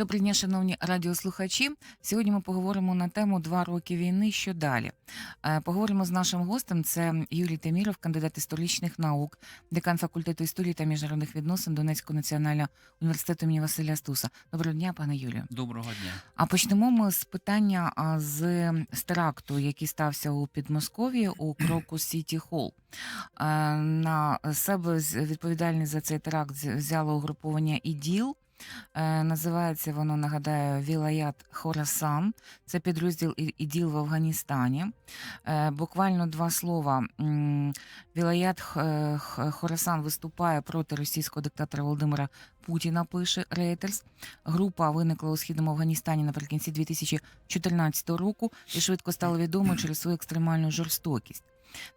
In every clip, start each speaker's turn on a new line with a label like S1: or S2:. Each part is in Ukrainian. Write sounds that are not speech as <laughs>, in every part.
S1: Добрий дня, шановні радіослухачі. Сьогодні ми поговоримо на тему два роки війни. Що далі? Е, Поговоримо з нашим гостем. Це Юрій Теміров, кандидат історичних наук, декан факультету історії та міжнародних відносин Донецького національного університету імені Василя Стуса. Доброго дня, пане Юрію.
S2: Доброго дня.
S1: А почнемо ми з питання з, теракту, який стався у Підмосков'ї у <clears throat> кроку Сіті Холл. Е, На себе відповідальність за цей теракт взяло угруповання ІДІЛ. Е, Називається воно, нагадаю, Вілаят Хорасан. Це підрозділ ІДІЛ в Афганістані. Е, Буквально два слова. Вілаят Хорасан виступає проти російського диктатора Володимира Путіна. Пише Рейтерс. Група виникла у східному Афганістані наприкінці 2014 року і швидко стала відомою через свою екстремальну жорстокість.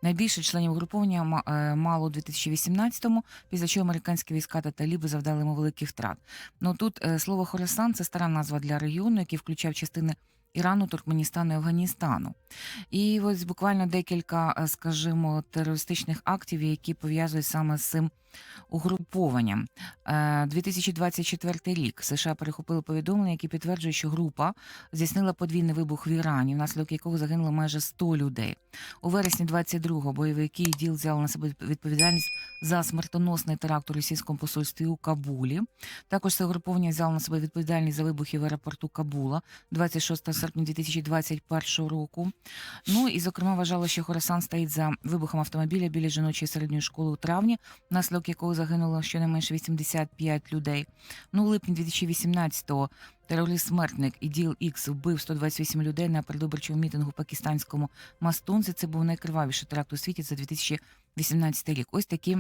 S1: Найбільше членів угруповання ма- е, мало у 2018-му, після чого американські війська та таліби завдали йому великих втрат. Ну тут е, слово Хорасан це стара назва для регіону, який включав частини Ірану, Туркменістану і Афганістану. І ось буквально декілька, е, скажімо, терористичних актів, які пов'язують саме з цим угрупованням. Е, 2024 рік США перехопили повідомлення, які підтверджують, що група здійснила подвійний вибух в Ірані, внаслідок якого загинуло майже 100 людей. У вересні 22-го бойовики діл взяли на себе відповідальність за смертоносний теракт у російському посольстві у Кабулі. Також це угруповання взяло на себе відповідальність за вибухи в аеропорту Кабула 26 серпня 2021 року. Ну і зокрема вважало, що Хорасан стоїть за вибухом автомобіля біля жіночої середньої школи у травні, внаслідок якого загинуло щонайменше 85 людей. Ну, у липні 2018-го терорист-смертник Іділ Ікс вбив 128 людей на передвиборчому мітингу пакистанському Мастунзі. Це був найкривавіший теракт у світі за 2018 рік. Ось такі.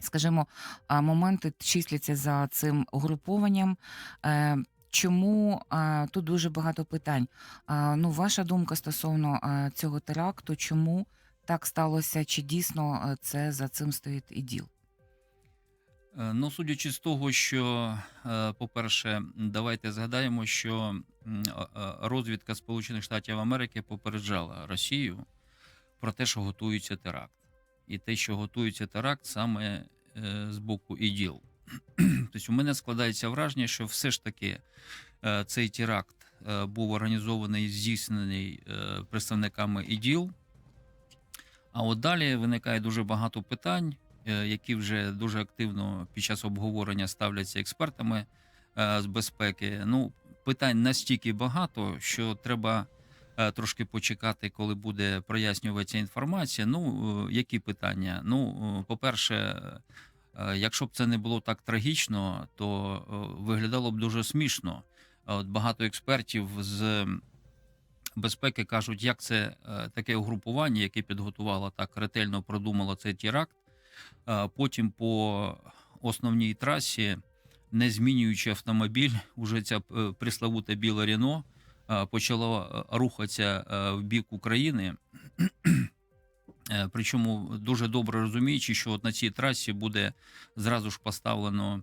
S1: Скажімо, моменти числяться за цим угрупованням. Е, Чому тут дуже багато питань? Ну, ваша думка стосовно цього теракту, чому так сталося? Чи дійсно це за цим стоїть іділ?
S2: Ну, судячи з того, що, е, по-перше, давайте згадаємо, що е, е, розвідка Сполучених Штатів Америки попереджала Росію про те, що готується теракт. І те, що готується теракт саме е, з боку іділ. <clears throat> Тобто, у мене складається враження, що все ж таки е, цей теракт е, був організований здійснений е, представниками іділ. А от далі виникає дуже багато питань, е, які вже дуже активно під час обговорення ставляться експертами е, з безпеки. Ну, питань настільки багато, що треба е, трошки почекати, коли буде прояснюватися інформація. Ну, е, які питання? Ну, е, по-перше, е, якщо б це не було так трагічно, то е, виглядало б дуже смішно. От багато експертів з безпеки кажуть, як це е, таке угрупування, яке підготувало так ретельно продумало цей теракт. Е, Потім по основній трасі, не змінюючи автомобіль, уже ця е, пресловута біла Рено е, почала рухатися в бік України. Причому дуже добре розуміючи, що от на цій трасі буде зразу ж поставлено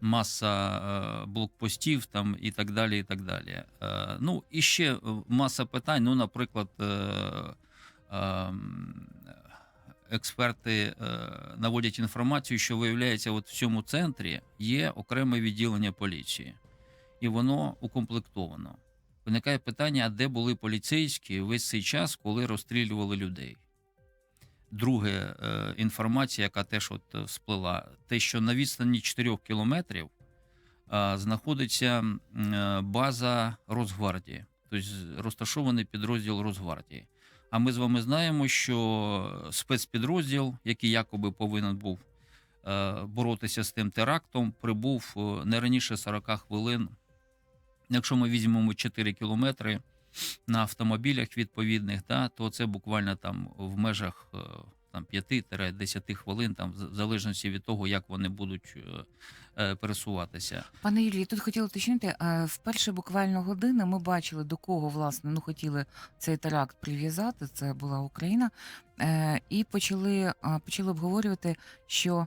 S2: маса блокпостів там і так далі. і так далі. Ну і ще маса питань. Ну, наприклад, е, е, м, експерти е, наводять інформацію, що виявляється, от в цьому центрі є окреме відділення поліції, і воно укомплектовано. Виникає питання: а де були поліцейські весь цей час, коли розстрілювали людей? Друге, е, інформація, яка теж от е, всплила, те, що на відстані 4 кілометрів знаходиться база Росгвардії, тобто розташований підрозділ Росгвардії. А ми з вами знаємо, що спецпідрозділ, який якоби повинен був е, боротися з тим терактом, прибув е, не раніше 40 хвилин. Якщо ми візьмемо 4 кілометри на автомобілях відповідних, да, то це буквально там в межах е, там 5-10 хвилин, там в залежності від того, як вони будуть е, е, пересуватися.
S1: Пане Юрію, тут хотіла уточнити, е, в буквально години ми бачили, до кого власне ну хотіли цей теракт прив'язати. Це була Україна, і почали, почали обговорювати, що,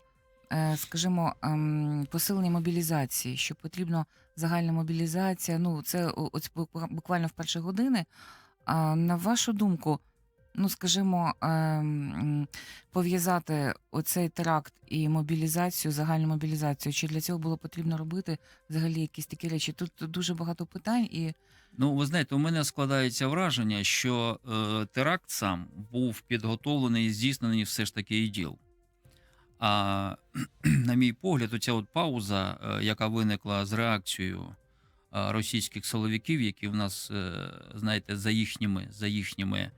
S1: скажімо, ем, посилення мобілізації, що потрібно загальна мобілізація. Ну, це ось буквально в перші години. А на вашу думку, ну скажімо, ем, пов'язати оцей теракт і мобілізацію, загальну мобілізацію? Чи для цього було потрібно робити взагалі якісь такі речі? Тут дуже багато питань, і
S2: Ну, ви знаєте, у мене складається враження, що е, теракт сам був підготовлений і здійснений все ж таки іділ. А <clears throat> на мій погляд, оця от пауза, е, яка виникла з реакцією е, російських силовиків, які в нас, е, знаєте, за їхніми, за їхніми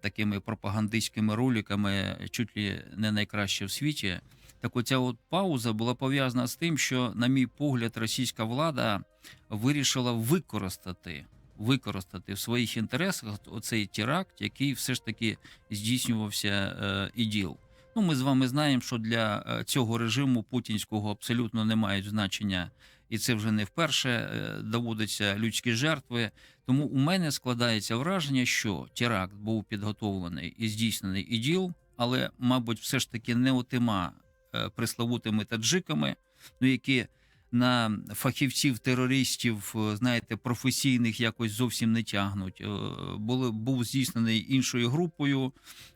S2: такими пропагандистськими роликами, чуть ли не найкраще в світі. Так оця от пауза була пов'язана з тим, що, на мій погляд, російська влада вирішила використати, використати в своїх інтересах оцей теракт, який все ж таки здійснювався е, іділ. Ну, ми з вами знаємо, що для е, цього режиму путінського абсолютно не мають значення, і це вже не вперше е, доводиться людські жертви. Тому у мене складається враження, що теракт був підготовлений і здійснений іділ, але, мабуть, все ж таки не отима е, пресловутими таджиками, ну які на фахівців терористів, е, знаєте, професійних якось зовсім не тягнуть. Були був здійснений іншою групою.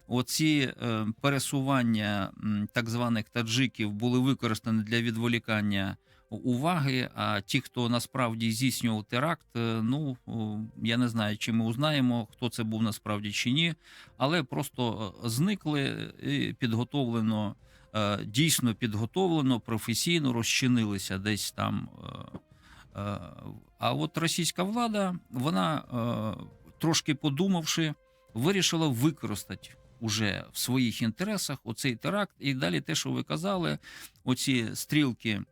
S2: Оці пересування так званих таджиків були використані для відволікання уваги. А ті, хто насправді здійснював теракт, е, ну я не знаю, чи ми узнаємо, хто це був насправді чи ні, але просто е, зникли і підготовлено е, дійсно підготовлено, професійно розчинилися десь там. А от російська влада, вона, трошки подумавши, вирішила використати уже в своїх інтересах оцей теракт. І далі те, що ви казали, оці стрілки.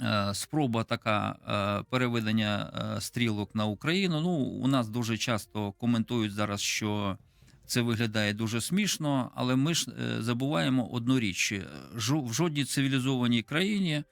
S2: Е, Спроба така е, переведення е, стрілок на Україну. Ну, у нас дуже часто коментують зараз, що це виглядає дуже смішно, але ми ж забуваємо одну річ: в жодній цивілізованій країні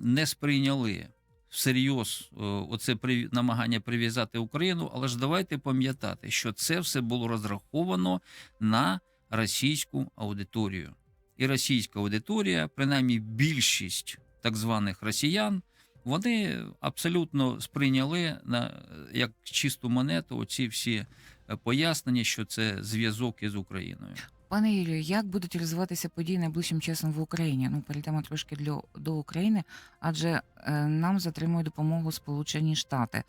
S2: не сприйняли всерйоз оце намагання прив'язати Україну. Але ж давайте пам'ятати, що це все було розраховано на російську аудиторію. І російська аудиторія, принаймні більшість так званих росіян, вони абсолютно сприйняли на як чисту монету оці всі е, пояснення, що це зв'язок із Україною.
S1: Пане Юрію, як будуть розвиватися події найближчим часом в Україні? Ну, перейдемо трошки для, до України, адже е, нам затримує допомогу Сполучені Штати.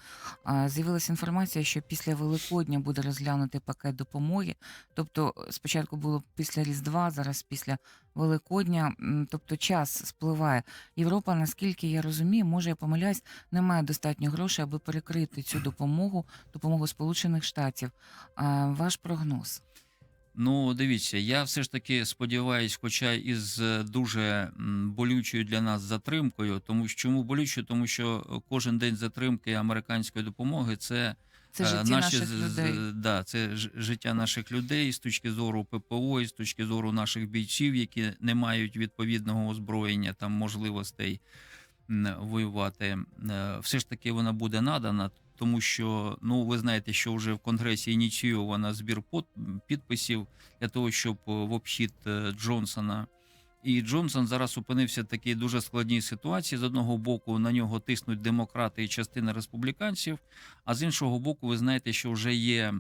S1: Е, з'явилася інформація, що після Великодня буде розглянути пакет допомоги. Тобто, е, спочатку було після Різдва, зараз після Великодня. Тобто час спливає. Європа, наскільки я розумію, може я помиляюсь, не має достатньо грошей, аби перекрити цю допомогу, допомогу Сполучених Штатів. Е, Ваш прогноз?
S2: Ну, дивіться, я все ж таки сподіваюсь, хоча із е, дуже м, болючою для нас затримкою, тому що чому болючою? Тому що е, кожен день затримки американської допомоги це
S1: Це
S2: Е,
S1: життя
S2: наші
S1: наших
S2: з- з-
S1: людей.
S2: Да, це ж- життя наших людей з точки зору ППО, і з точки зору наших бійців, які не мають відповідного озброєння, там можливостей м, воювати. Е, Все ж таки вона буде надана, тому що ну ви знаєте, що вже в Конгресі ініційовано збір підписів для того, щоб е, в обхід е, Джонсона. І Джонсон зараз опинився в такій дуже складній ситуації. З одного боку на нього тиснуть демократи і частина республіканців. А з іншого боку, ви знаєте, що вже є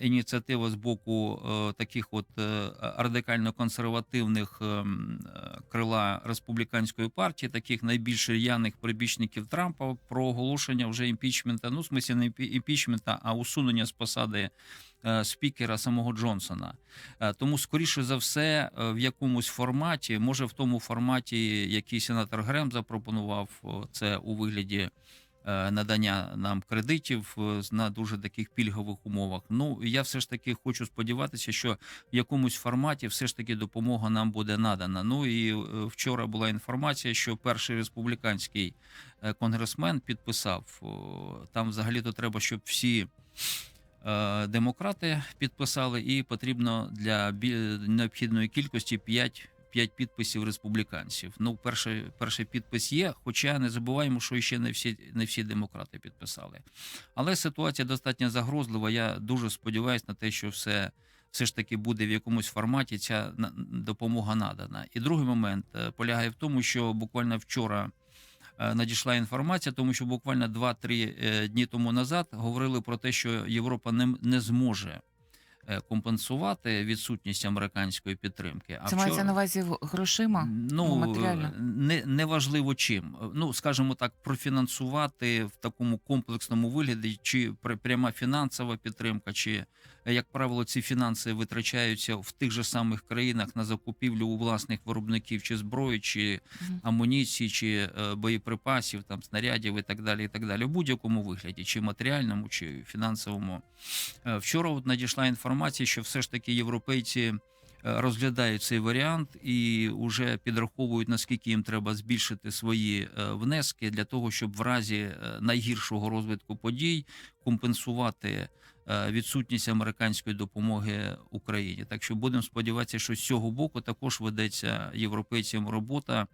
S2: ініціатива з боку е, таких от е, радикально-консервативних е, м, е, крила республіканської партії, таких найбільш р'яних прибічників Трампа, про оголошення вже імпічмента. Ну, в смислі не імпі- імпічмента, а усунення з посади е, спікера самого Джонсона. Е, Тому, скоріше за все, е, в якомусь форматі, може в тому форматі, який сенатор Грем запропонував, це у вигляді е, надання нам кредитів е, на дуже таких пільгових умовах. Ну я все ж таки хочу сподіватися, що в якомусь форматі все ж таки допомога нам буде надана. Ну і е, вчора була інформація, що перший республіканський е, конгресмен підписав там. Взагалі то треба, щоб всі. е, Демократи підписали, і потрібно для необхідної кількості 5 5 підписів республіканців. Ну, перший, перший підпис є, хоча не забуваємо, що ще не всі, не всі демократи підписали. Але ситуація достатньо загрозлива. Я дуже сподіваюся на те, що все, все ж таки буде в якомусь форматі ця допомога надана. І другий момент е, полягає в тому, що буквально вчора. е, Надійшла інформація, тому що буквально 2-3 е, дні тому назад говорили про те, що Європа не, не зможе компенсувати відсутність американської підтримки. А
S1: Це мається на увазі грошима?
S2: Ну,
S1: матеріально?
S2: не, неважливо чим. Ну, скажімо так, профінансувати в такому комплексному вигляді, чи пряма фінансова підтримка, чи, е, як правило, ці фінанси витрачаються в тих же самих країнах на закупівлю у власних виробників чи зброї, чи амуніції, чи е, боєприпасів, там снарядів і так далі. І так далі, в будь-якому вигляді, чи матеріальному, чи фінансовому. Е, Вчора надійшла інформація, що все ж таки європейці е, розглядають цей варіант і вже підраховують наскільки їм треба збільшити свої е, внески для того, щоб в разі е, найгіршого розвитку подій компенсувати відсутність американської допомоги Україні. Так що будемо сподіватися, що з цього боку також ведеться європейцям робота.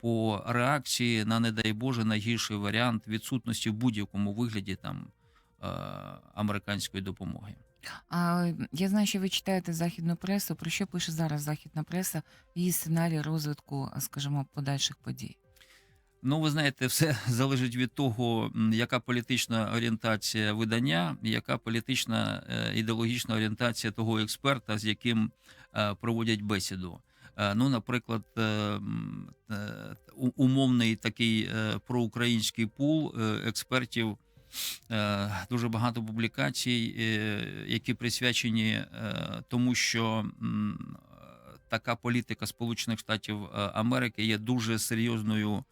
S2: По реакції на не дай Боже найгірший варіант відсутності в будь-якому вигляді там американської допомоги.
S1: А, я знаю, що ви читаєте західну пресу. Про що пише зараз західна преса? Її сценарій розвитку, скажімо, подальших подій.
S2: Ну, ви знаєте, все <laughs> залежить від того, яка політична орієнтація видання, яка політична е, ідеологічна орієнтація того експерта, з яким е, проводять бесіду. Е, Ну, наприклад, умовний такий проукраїнський пул експертів. Е, Дуже багато публікацій, е, які присвячені е, тому, що така політика Сполучених Штатів Америки є дуже серйозною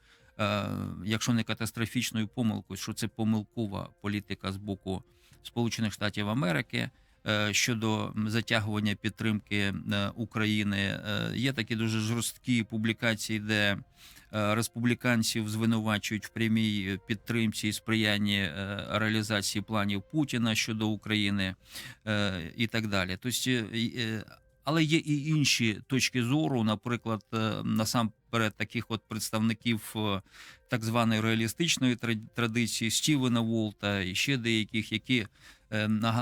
S2: якщо не катастрофічною помилкою, що це помилкова політика з боку Сполучених Штатів Америки щодо затягування підтримки України. Є такі дуже жорсткі публікації, де республіканців звинувачують в прямій підтримці і сприянні е, реалізації планів Путіна щодо України е, і так далі. Тобто, е, е, але є і інші точки зору, наприклад, е, насамперед таких от представників е, так званої реалістичної тра- традиції Стівена Волта і ще деяких, які е,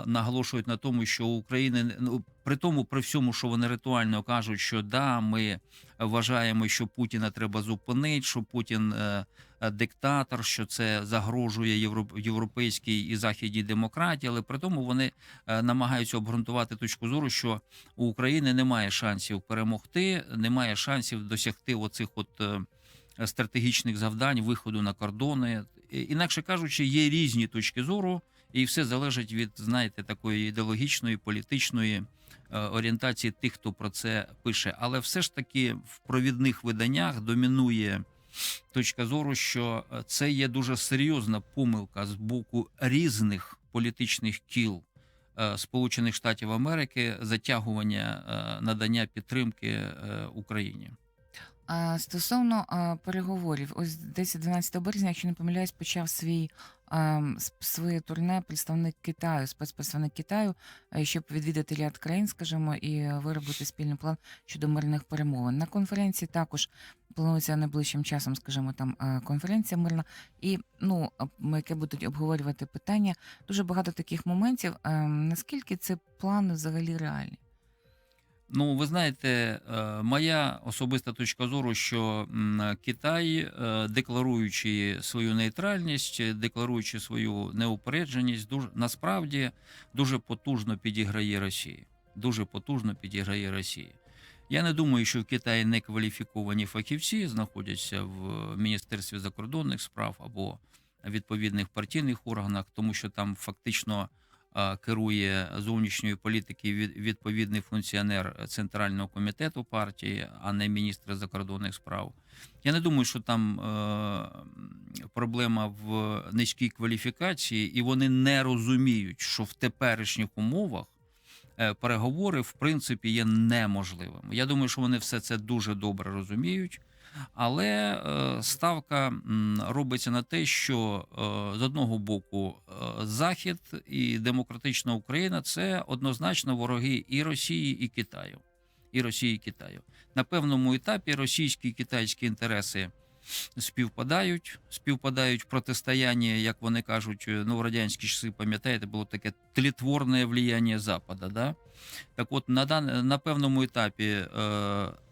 S2: наголошують на тому, що України ну, при тому, при всьому, що вони ритуально кажуть, що да, ми вважаємо, що Путіна треба зупинити, що Путін е, е, диктатор, що це загрожує євро- європейській і західній демократії, але при тому вони е, намагаються обґрунтувати точку зору, що у України немає шансів перемогти, немає шансів досягти оцих от е, стратегічних завдань, виходу на кордони. Інакше кажучи, є різні точки зору, і все залежить від, знаєте, такої ідеологічної, політичної е, орієнтації тих, хто про це пише. Але все ж таки в провідних виданнях домінує точка зору, що е, це є дуже серйозна помилка з боку різних політичних кіл е, Сполучених Штатів Америки затягування надання підтримки Україні.
S1: Стосовно переговорів, ось десь 12 березня, якщо не помиляюсь, почав свій своє турне представник Китаю, спецпредставник Китаю, е, щоб відвідати ряд країн, скажімо, і виробити спільний план щодо мирних перемовин. На конференції також планується найближчим часом, скажімо, там е, конференція мирна, і ну яке будуть обговорювати питання. Дуже багато таких моментів. Ем, Наскільки це плани взагалі реальні?
S2: Ну, ви знаєте, е, моя особиста точка зору, що Китай, е, декларуючи свою нейтральність, декларуючи свою неупередженість, дуже насправді дуже потужно підіграє Росії. Дуже потужно підіграє Росії. Я не думаю, що в Китаї некваліфіковані фахівці знаходяться в Міністерстві закордонних справ або відповідних партійних органах, тому що там фактично керує зовнішньої політики від- відповідний функціонер Центрального комітету партії, а не міністр закордонних справ. Я не думаю, що там е, проблема в низькій кваліфікації, і вони не розуміють, що в теперішніх умовах е, переговори в принципі є неможливими. Я думаю, що вони все це дуже добре розуміють. Але е, ставка робиться на те, що е, з одного боку е, Захід і демократична Україна це однозначно вороги і Росії, і Китаю. І Росії, і Китаю. На певному етапі російські і китайські інтереси співпадають, співпадають в протистоянні, як вони кажуть, ну в радянські часи, пам'ятаєте, було таке тлітворне влияння Запада. Да? Так от на, дан, на певному етапі, е,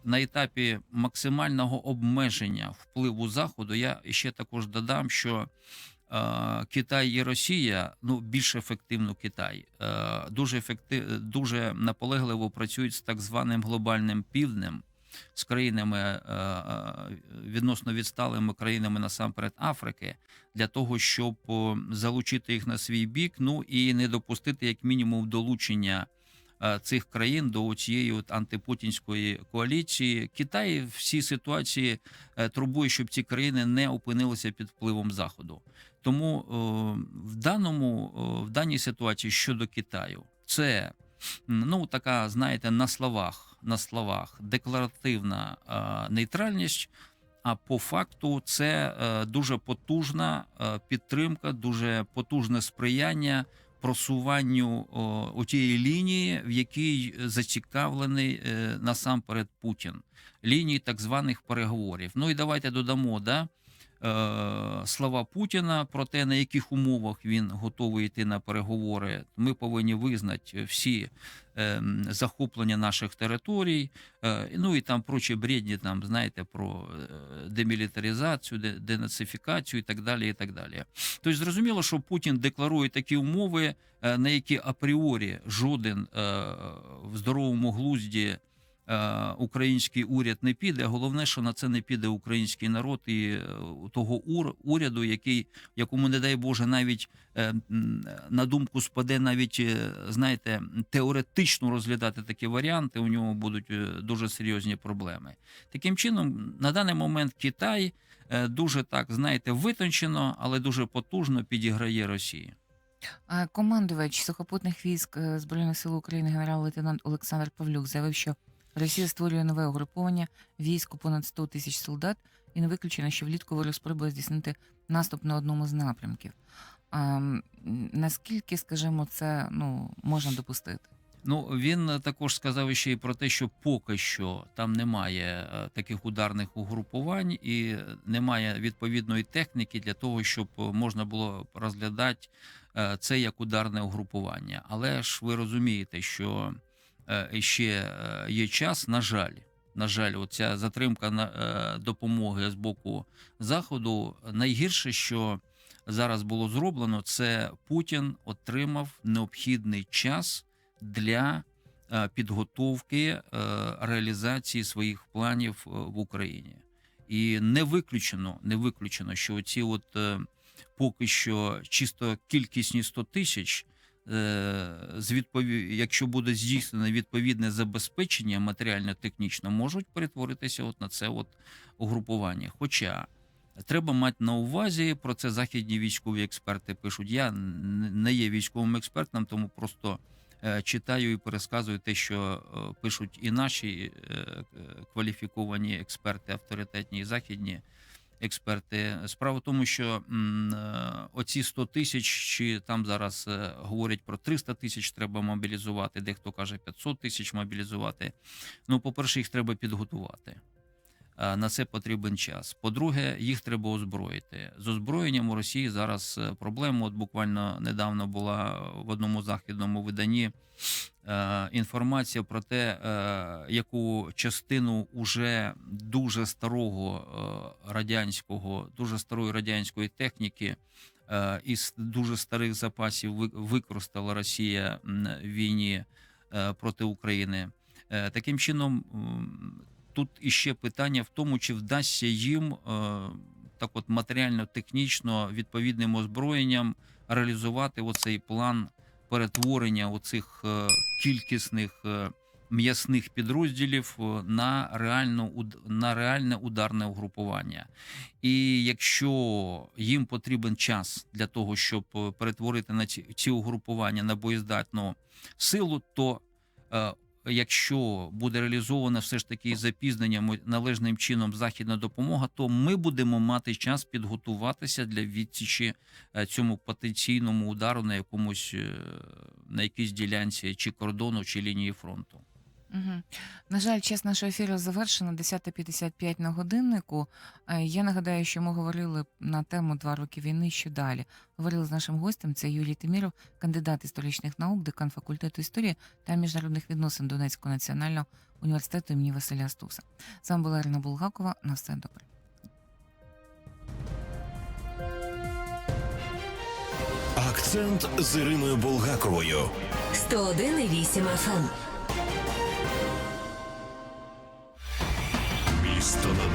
S2: на етапі максимального обмеження впливу Заходу, я ще також додам, що е, Китай і Росія, ну більш ефективно Китай, е, дуже ефектив, дуже наполегливо працюють з так званим глобальним півднем, з країнами е, відносно відсталими країнами насамперед Африки, для того, щоб залучити їх на свій бік, ну і не допустити як мінімум долучення цих країн до цієї от антипутінської коаліції. Китай в цій ситуації е, турбує, щоб ці країни не опинилися під впливом заходу. Тому е, в даному е, в даній ситуації щодо Китаю, це ну така, знаєте, на словах, на словах декларативна е, нейтральність. А по факту це е, дуже потужна е, підтримка, дуже потужне сприяння просуванню о, тієї лінії, в якій зацікавлений е, насамперед Путін, лінії так званих переговорів. Ну і давайте додамо да, слова Путіна про те, на яких умовах він готовий йти на переговори. Ми повинні визнати всі е, захоплення наших територій, е, ну і там прочі бредні, там знаєте, про е, демілітаризацію, де- денацифікацію і так далі. І так далі. Тобто зрозуміло, що Путін декларує такі умови, е, на які апріорі жоден е, в здоровому глузді. Е, Український уряд не піде. Головне, що на це не піде український народ і е, того уряду, який якому не дай Боже, навіть е, на думку спаде, навіть знаєте, теоретично розглядати такі варіанти. У нього будуть дуже серйозні проблеми. Таким чином, на даний момент Китай дуже так знаєте витончено, але дуже потужно підіграє Росії.
S1: Командувач сухопутних військ Збройних сил України генерал-лейтенант Олександр Павлюк заявив, що Росія створює нове угруповання військ у понад 100 тисяч солдат, і не виключено, що влітку ворог спробує здійснити наступ на одному з напрямків. А, наскільки, скажімо, це ну, можна допустити?
S2: Ну він також сказав ще й про те, що поки що там немає е, таких ударних угрупувань і немає відповідної техніки для того, щоб можна було розглядати е, це як ударне угрупування. Але ж ви розумієте, що ще е, є час, на жаль. На жаль, оця затримка е, допомоги з боку заходу. Найгірше, що зараз було зроблено, це Путін отримав необхідний час для е, підготовки е, реалізації своїх планів е, в Україні. І не виключено, не виключено, що ці от е, поки що чисто кількісні 100 тисяч, е, з відпові... якщо буде здійснено відповідне забезпечення матеріально-технічно, можуть перетворитися от на це от угрупування. Хоча Треба мати на увазі про це західні військові експерти пишуть. Я не є військовим експертом, тому просто е, читаю і пересказую те, що е, пишуть і наші е, е, кваліфіковані експерти, авторитетні і західні експерти. Справа в тому, що е, оці 100 тисяч, чи там зараз е, говорять про 300 тисяч, треба мобілізувати. Дехто каже 500 тисяч мобілізувати. Ну, по-перше, їх треба підготувати. Е, На це потрібен час. По-друге, їх треба озброїти. З озброєнням у Росії зараз е, проблема. От буквально недавно була в одному західному виданні е, інформація про те, яку частину уже дуже старого радянського, дуже старої радянської техніки із дуже старих запасів використала Росія в війні проти України. Таким чином, тут іще питання в тому, чи вдасться їм е, так, от матеріально-технічно відповідним озброєнням реалізувати оцей план перетворення оцих е, кількісних е, м'ясних підрозділів на реальну на реальне ударне угрупування. І якщо їм потрібен час для того, щоб перетворити на ці, ці угрупування на боєздатну силу, то якщо буде реалізована все ж таки із запізненням належним чином західна допомога, то ми будемо мати час підготуватися для відсічі е, цьому потенційному удару на якомусь е, на якійсь ділянці чи кордону, чи лінії фронту.
S1: Угу. На жаль, час нашого ефіру завершено 10.55 на годиннику. Е, Я нагадаю, що ми говорили на тему два роки війни. Що далі? Говорили з нашим гостем. Це Юрій Тиміров, кандидат історичних наук, декан факультету історії та міжнародних відносин Донецького національного університету імені Василя Стуса. З вами була Ірина Булгакова. На все добре.
S3: Акцент з Іриною Булгаковою.
S4: 101,8 FM. істину.